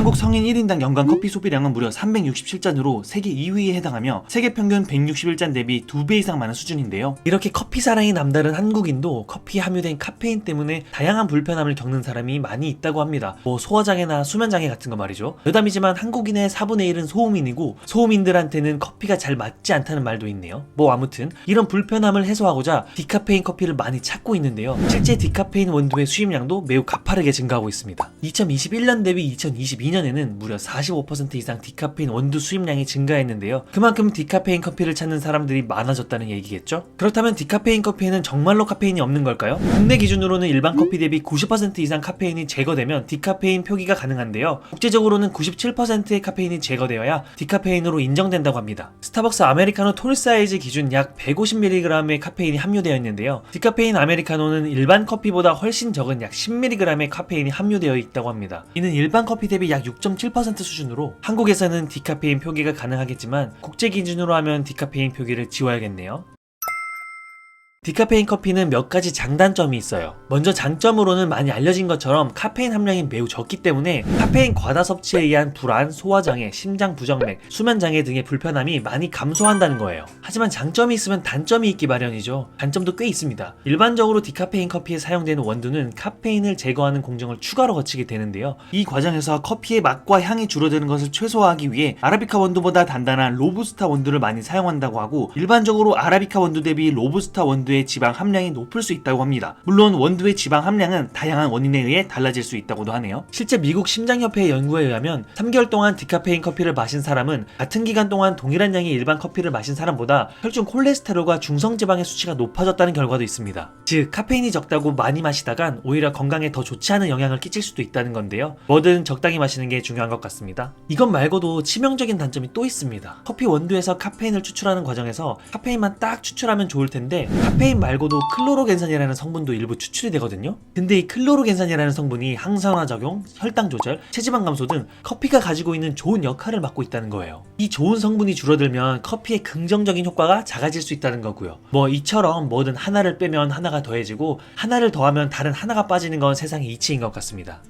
한국 성인 1인당 연간 커피 소비량은 무려 367잔으로 세계 2위에 해당하며 세계 평균 161잔 대비 2배 이상 많은 수준인데요. 이렇게 커피 사랑이 남다른 한국인도 커피에 함유된 카페인 때문에 다양한 불편함을 겪는 사람이 많이 있다고 합니다. 뭐 소화장애나 수면장애 같은 거 말이죠. 여담이지만 한국인의 4분의 1은 소음인이고 소음인들한테는 커피가 잘 맞지 않다는 말도 있네요. 뭐 아무튼 이런 불편함을 해소하고자 디카페인 커피를 많이 찾고 있는데요. 실제 디카페인 원두의 수입량도 매우 가파르게 증가하고 있습니다. 2021년 대비 2022년 에는 무려 45% 이상 디카페인 원두 수입량이 증가했는데요. 그만큼 디카페인 커피를 찾는 사람들이 많아졌다는 얘기겠죠? 그렇다면 디카페인 커피에는 정말로 카페인이 없는 걸까요? 국내 기준으로는 일반 커피 대비 90% 이상 카페인이 제거되면 디카페인 표기가 가능한데요. 국제적으로는 97%의 카페인이 제거되어야 디카페인으로 인정된다고 합니다. 스타벅스 아메리카노 톨 사이즈 기준 약 150mg의 카페인이 함유되어 있는데요. 디카페인 아메리카노는 일반 커피보다 훨씬 적은 약 10mg의 카페인이 함유되어 있다고 합니다. 이는 일반 커피 대비 약6.7% 수준으로 한국에서는 디카페인 표기가 가능하겠지만 국제 기준으로 하면 디카페인 표기를 지워야겠네요. 디카페인 커피는 몇 가지 장단점이 있어요. 먼저 장점으로는 많이 알려진 것처럼 카페인 함량이 매우 적기 때문에 카페인 과다 섭취에 의한 불안, 소화장애, 심장 부정맥, 수면장애 등의 불편함이 많이 감소한다는 거예요. 하지만 장점이 있으면 단점이 있기 마련이죠. 단점도 꽤 있습니다. 일반적으로 디카페인 커피에 사용되는 원두는 카페인을 제거하는 공정을 추가로 거치게 되는데요. 이 과정에서 커피의 맛과 향이 줄어드는 것을 최소화하기 위해 아라비카 원두보다 단단한 로부스타 원두를 많이 사용한다고 하고 일반적으로 아라비카 원두 대비 로부스타 원두의 지방 함량이 높을 수 있다고 합니다. 물론 원두의 지방 함량은 다양한 원인에 의해 달라질 수 있다고도 하네요. 실제 미국 심장협회의 연구에 의하면 3개월 동안 디카페인 커피를 마신 사람은 같은 기간 동안 동일한 양의 일반 커피를 마신 사람보다 혈중 콜레스테롤과 중성 지방의 수치가 높아졌다는 결과도 있습니다. 즉 카페인이 적다고 많이 마시다간 오히려 건강에 더 좋지 않은 영향을 끼칠 수도 있다는 건데요. 뭐든 적당히 마시는 게 중요한 것 같습니다. 이것 말고도 치명적인 단점이 또 있습니다. 커피 원두에서 카페인을 추출하는 과정에서 카페인만 딱 추출하면 좋을 텐데 카페인 말고도 클로로겐산이라는 성분도 일부 추출이 되거든요. 근데 이 클로로겐산이라는 성분이 항산화 작용, 혈당 조절, 체지방 감소 등 커피가 가지고 있는 좋은 역할을 맡고 있다는 거예요. 이 좋은 성분이 줄어들면 커피의 긍정적인 효과가 작아질 수 있다는 거고요. 뭐 이처럼 뭐든 하나를 빼면 하나가 더해지고 하나를 더하면 다른 하나가 빠지는 건 세상의 이치인 것 같습니다.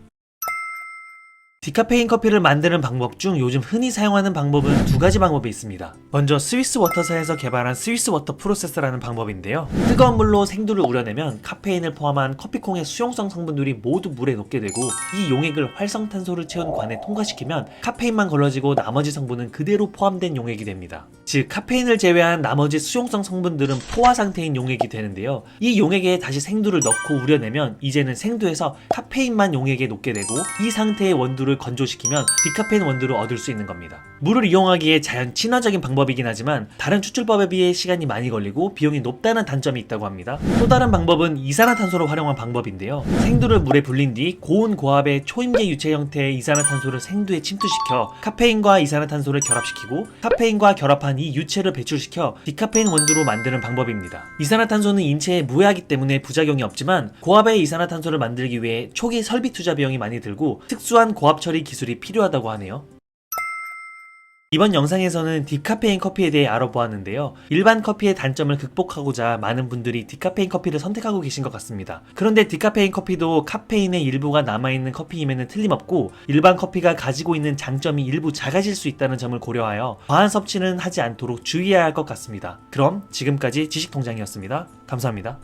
디카페인 커피를 만드는 방법 중 요즘 흔히 사용하는 방법은 두 가지 방법이 있습니다. 먼저 스위스 워터사에서 개발한 스위스 워터 프로세스라는 방법인데요. 뜨거운 물로 생두를 우려내면 카페인을 포함한 커피콩의 수용성 성분들이 모두 물에 녹게 되고 이 용액을 활성탄소를 채운 관에 통과시키면 카페인만 걸러지고 나머지 성분은 그대로 포함된 용액이 됩니다. 즉 카페인을 제외한 나머지 수용성 성분들은 포화 상태인 용액이 되는데요. 이 용액에 다시 생두를 넣고 우려내면 이제는 생두에서 카페인만 용액에 녹게 되고 이 상태의 원두를 건조시키면 디카페인 원두를 얻을 수 있는 겁니다. 물을 이용하기에 자연 친화적인 방법이긴 하지만 다른 추출법에 비해 시간이 많이 걸리고 비용이 높다는 단점이 있다고 합니다. 또 다른 방법은 이산화탄소를 활용한 방법인데요. 생두를 물에 불린 뒤 고온 고압의 초임계 유체 형태의 이산화탄소를 생두에 침투시켜 카페인과 이산화탄소를 결합시키고 카페인과 결합한 이 유체를 배출시켜 디카페인 원두로 만드는 방법입니다. 이산화탄소는 인체에 무해하기 때문에 부작용이 없지만 고압의 이산화탄소를 만들기 위해 초기 설비 투자 비용이 많이 들고 특수한 고압 처리 기술이 필요하다고 하네요. 이번 영상에서는 디카페인 커피에 대해 알아보았는데요. 일반 커피의 단점을 극복하고자 많은 분들이 디카페인 커피를 선택하고 계신 것 같습니다. 그런데 디카페인 커피도 카페인의 일부가 남아있는 커피임에는 틀림없고 일반 커피가 가지고 있는 장점이 일부 작아질 수 있다는 점을 고려하여 과한 섭취는 하지 않도록 주의해야 할 것 같습니다. 그럼 지금까지 지식통장이었습니다. 감사합니다.